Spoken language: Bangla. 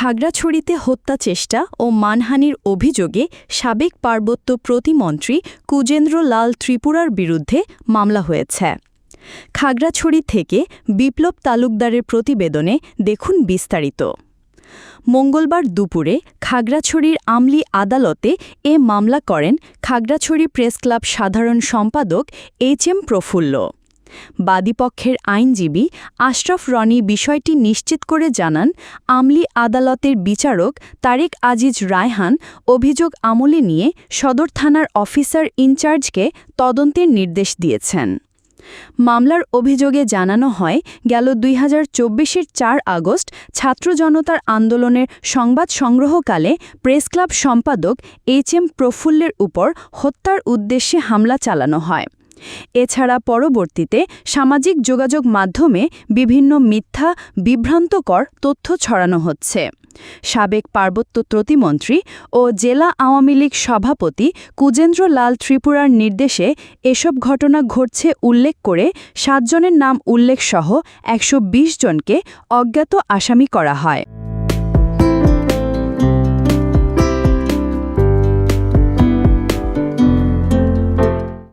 খাগড়াছড়িতে হত্যা চেষ্টা ও মানহানির অভিযোগে সাবেক পার্বত্য প্রতিমন্ত্রী কুজেন্দ্র লাল ত্রিপুরার বিরুদ্ধে মামলা হয়েছে। খাগড়াছড়ি থেকে বিপ্লব তালুকদারের প্রতিবেদনে দেখুন বিস্তারিত। মঙ্গলবার দুপুরে খাগড়াছড়ির আমলি আদালতে এ মামলা করেন খাগড়াছড়ি প্রেস ক্লাব সাধারণ সম্পাদক এইচ এম প্রফুল্ল। বাদীপক্ষের আইনজীবী আশরাফ রনি বিষয়টি নিশ্চিত করে জানান, আমলি আদালতের বিচারক তারেক আজিজ রায়হান অভিযোগ আমলে নিয়ে সদর থানার অফিসার ইনচার্জকে তদন্তের নির্দেশ দিয়েছেন। মামলার অভিযোগে জানানো হয়, গেল দুই হাজার চব্বিশের চার আগস্ট ছাত্র জনতার আন্দোলনের সংবাদ সংগ্রহকালে প্রেস ক্লাব সম্পাদক এইচ এম প্রফুল্লের উপর হত্যার উদ্দেশ্যে হামলা চালানো হয়। এছাড়া পরবর্তীতে সামাজিক যোগাযোগ মাধ্যমে বিভিন্ন মিথ্যা, বিভ্রান্তকর তথ্য ছড়ানো হচ্ছে। সাবেক পার্বত্য প্রতিমন্ত্রী ও জেলা আওয়ামী লীগ সভাপতি কুজেন্দ্র লাল ত্রিপুরার নির্দেশে এসব ঘটনা ঘটছে উল্লেখ করে সাতজনের নাম উল্লেখসহ একশো বিশ জনকে অজ্ঞাত আসামি করা হয়।